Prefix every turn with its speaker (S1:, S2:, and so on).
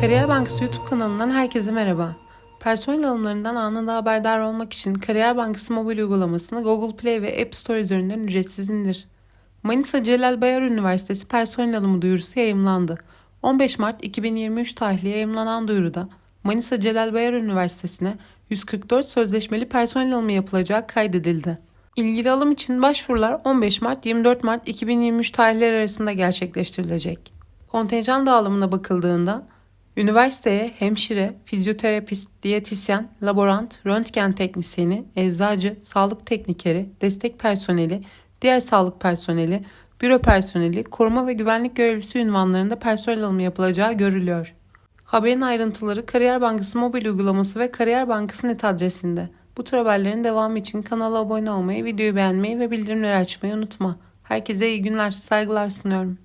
S1: Kariyer Bankası YouTube kanalından herkese merhaba. Personel alımlarından anında haberdar olmak için Kariyer Bankası mobil uygulamasını Google Play ve App Store üzerinden ücretsiz indir. Manisa Celal Bayar Üniversitesi personel alımı duyurusu yayımlandı. 15 Mart 2023 tarihli yayımlanan duyuruda Manisa Celal Bayar Üniversitesi'ne 144 sözleşmeli personel alımı yapılacağı kaydedildi. İlgili alım için başvurular 15 Mart 24 Mart 2023 tarihleri arasında gerçekleştirilecek. Kontenjan dağılımına bakıldığında üniversiteye hemşire, fizyoterapist, diyetisyen, laborant, röntgen teknisyeni, eczacı, sağlık teknikeri, destek personeli, diğer sağlık personeli, büro personeli, koruma ve güvenlik görevlisi ünvanlarında personel alımı yapılacağı görülüyor. Haberin ayrıntıları Kariyer Bankası mobil uygulaması ve Kariyer Bankası net adresinde. Bu tür haberlerin devamı için kanala abone olmayı, videoyu beğenmeyi ve bildirimleri açmayı unutma. Herkese iyi günler, saygılar sunuyorum.